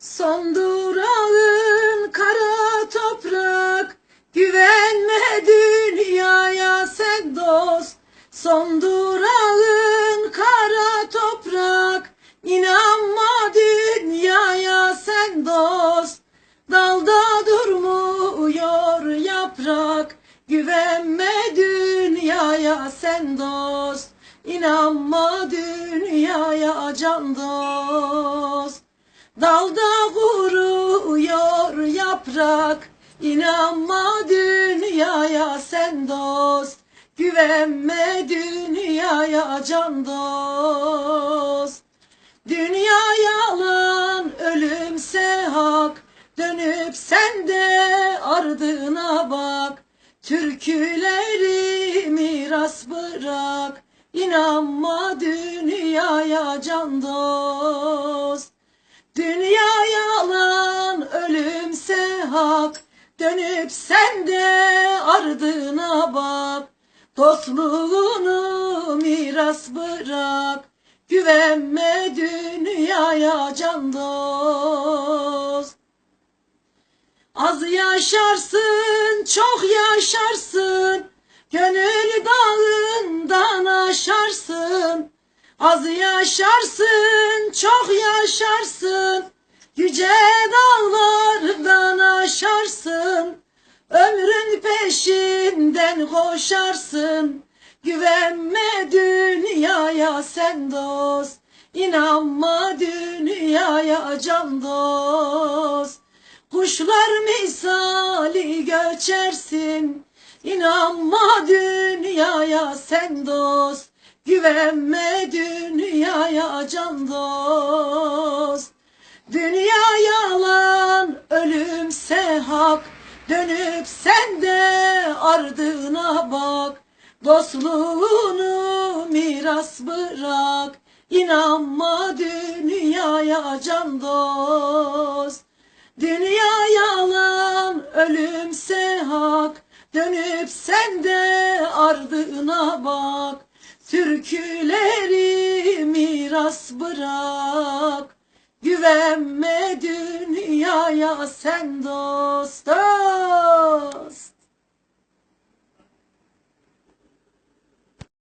Son durağın kara toprak Güvenme dünyaya sen dost. Son durağın kara toprak İnanma dünyaya sen dost. Dalda durmuyor yaprak Güvenme dünyaya sen dost. İnanma dünyaya can dost. Dalda yaprak İnanma dünyaya sen dost. Güvenme dünyaya can dost. Dünya yalan ölümse hak. Dönüp sen de ardına bak. Türküleri miras bırak. İnanma dünyaya can dost hak Dönüp sen de ardına bak. Dostluğunu miras bırak Güvenme dünyaya can dost. Az yaşarsın çok yaşarsın Gönül dağından aşarsın. Az yaşarsın çok yaşarsın Yüce dağlardan peşinden koşarsın. Güvenme dünyaya sen dost. İnanma dünyaya can dost. Kuşlar misali göçersin. İnanma dünyaya sen dost. Güvenme dünyaya can dost sen de ardına bak Dostluğunu miras bırak. İnanma dünyaya can dost. Dünya yalan ölümse hak. Dönüp sen de ardına bak. Türküleri miras bırak güvenme dünyaya sen dostum.